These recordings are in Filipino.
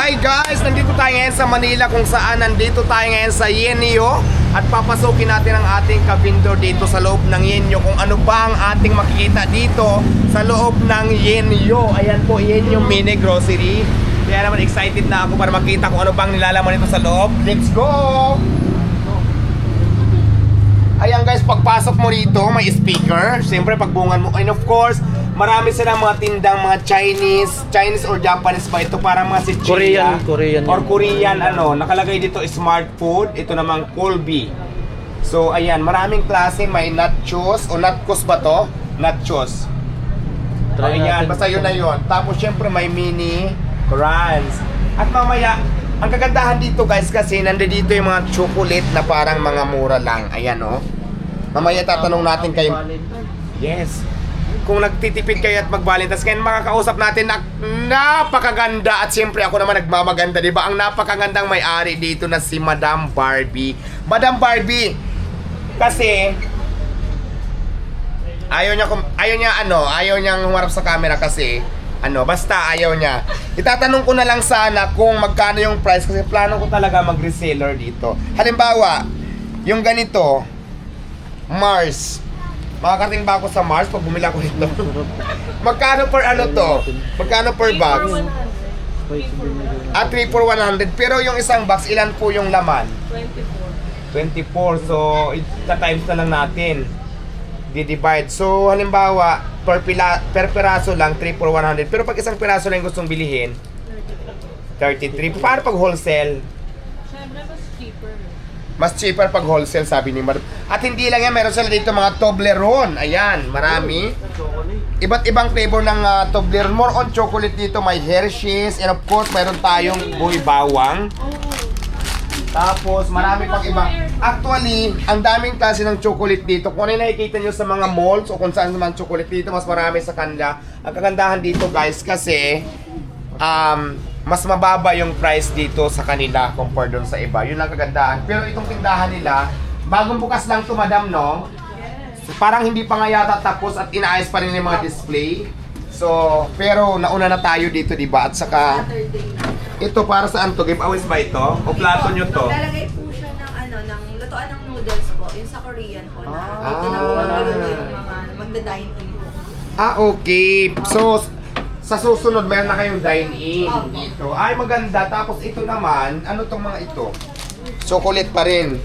Hi guys! Nandito tayo ngayon sa Manila kung saan nandito tayo ngayon sa Yenyo at papasukin natin ang ating kabindor dito sa loob ng Yenyo kung ano ba ang ating makikita dito sa loob ng Yenyo. Ayan po, Yenyo Mini Grocery. Kaya naman excited na ako para makita kung ano bang nilalaman nito sa loob. Let's go! Ayan guys, pagpasok mo rito, may speaker. Siyempre, pagbungan mo. And of course, marami silang mga tindang mga Chinese, Chinese or Japanese ba ito? Parang mga Sicilian. Korean, Korean Or. Korean, ano. Nakalagay dito smart food. Ito namang Colby. So, ayan, maraming klase. May nachos. O nachos ba to? Nachos. Try ayan, natin. basta yun na yun. Tapos, syempre, may mini crunch. At mamaya, ang kagandahan dito guys kasi nandito yung mga chocolate na parang mga mura lang. Ayan oh. Mamaya tatanong natin kayo. Yes. Kung nagtitipid kayo at magbalintas kayo, makakausap natin na napakaganda at siyempre ako naman nagmamaganda, di ba? Ang napakagandang may-ari dito na si Madam Barbie. Madam Barbie, kasi ayaw niya ayaw niya ano, ayaw niyang humarap sa camera kasi ano, basta ayaw niya. Itatanong ko na lang sana kung magkano yung price kasi plano ko talaga mag-reseller dito. Halimbawa, yung ganito, Mars. Makakating ba ako sa Mars pag bumili ako nito? magkano per ano to? Magkano per box? Ah, 3 for 100. Pero yung isang box, ilan po yung laman? 24. So, ita-times na lang natin. Di-divide. So, halimbawa, per, pila, per piraso lang, 3 for 100. Pero pag isang piraso lang yung gustong bilihin, 33. Paano pag wholesale? Siyempre, mas cheaper. Mas cheaper pag wholesale, sabi ni Mar. At hindi lang yan, meron sila dito mga Toblerone. Ayan, marami. Iba't ibang flavor ng ah, Toblerone. More on chocolate dito. May Hershey's. And of course, meron tayong buhay bawang. Tapos, marami pang iba. Actually, ang daming klase ng chocolate dito. Kung ano yung nakikita nyo sa mga malls o kung saan naman chocolate dito, mas marami sa kanila. Ang kagandahan dito, guys, kasi um, mas mababa yung price dito sa kanila compared doon sa iba. Yun lang kagandahan. Pero itong tindahan nila, bagong bukas lang to, madam, no? Parang hindi pa nga yata tapos at inaayos pa rin yung mga display. So, pero nauna na tayo dito, di ba? At saka, ito para saan to? Giveaways ba ito? O plato nyo to? Lalagay po siya ng ano, ng lutoan ng noodles po, yung sa Korean po na. Ah. Ito na po yung mga magda-dine in po. Ah, okay. So, sa susunod, meron na kayong dine-in dito. Ay, maganda. Tapos ito naman, ano tong mga ito? Chocolate pa rin.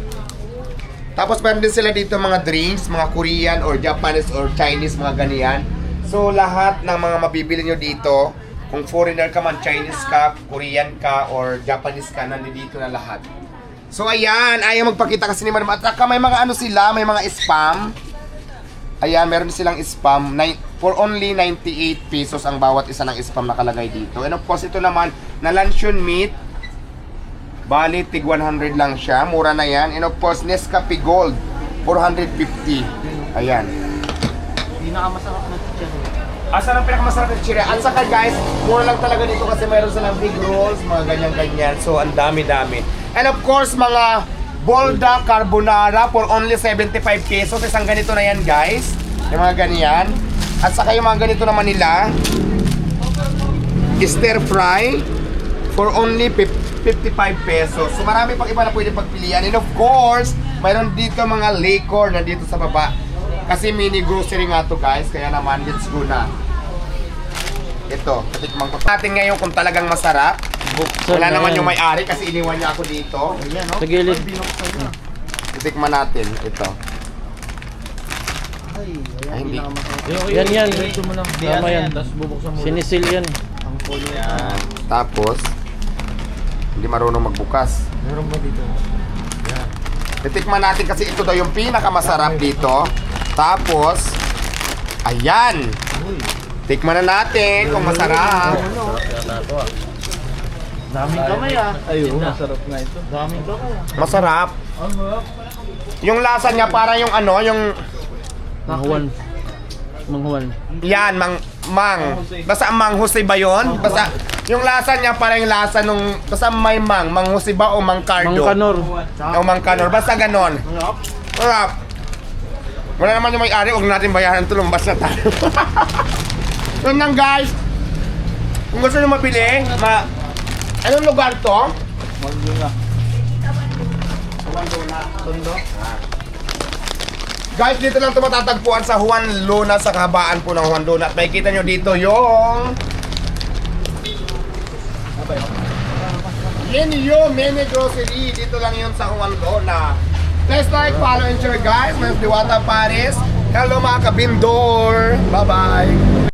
Tapos meron din sila dito mga drinks, mga Korean or Japanese or Chinese, mga ganyan. So, lahat ng mga mabibili nyo dito, kung foreigner ka man, Chinese ka, Korean ka, or Japanese ka, nandito na lahat. So, ayan. Ayaw magpakita kasi ni Madam. At saka may mga ano sila, may mga spam. Ayan, meron silang spam. Nine, for only 98 pesos ang bawat isa ng spam nakalagay dito. And of course, ito naman, na luncheon meat. Bali, tig 100 lang siya. Mura na yan. And of course, Nescafe Gold. 450. Ayan. Pinakamasarap na chicken. Asa ang pinakamasarap na chire? At saka guys, mura lang talaga dito kasi mayroon silang big rolls, mga ganyan-ganyan. So, ang dami-dami. And of course, mga Bolda Carbonara for only 75 pesos. Isang ganito na yan, guys. Yung mga ganyan. At saka yung mga ganito naman nila, stir fry for only 50 55 pesos. So marami pang iba na pwede pagpilian. And of course, mayroon dito mga liquor na dito sa baba. Kasi mini grocery nga to guys. Kaya naman, let's go na. Ito, katikman ko. Natin ngayon kung talagang masarap. Wala Sir, naman yung may-ari kasi iniwan niya ako dito. Ayan, Sa gilid. Titikman natin ito. Ay, hindi. Yan yan. Tama yan. Sinisil yan. Yan. Tapos, hindi marunong magbukas. Meron ba dito? Titikman natin kasi ito daw yung pinakamasarap dito. Tapos, ayan. Tikman na natin kung masarap. Daming kamay ah. Ayun, masarap na ito. Daming kamay ah. Masarap. Yung lasa niya para yung ano, yung Manghuan. Manghuan. yan, mang mang. Basta mang Jose ba 'yon? Basta yung lasa niya para yung lasa nung basta may mang, mang Jose ba o mang Cardo? Mangkanor. O mang Canor, basta ganon. Sarap. Wala naman yung may-ari, huwag natin bayaran ito, lumbas na tayo. Yun lang guys. Kung gusto nyo mabili, ma Anong lugar to? Tondo. Guys, dito lang ito matatagpuan sa Juan Luna sa kahabaan po ng Juan Luna. At makikita nyo dito yung... Linyo Mini Grocery. Dito lang yun sa Juan Luna. Please like, follow, and share guys. My Diwata Paris. Hello mga kabindor. Bye-bye.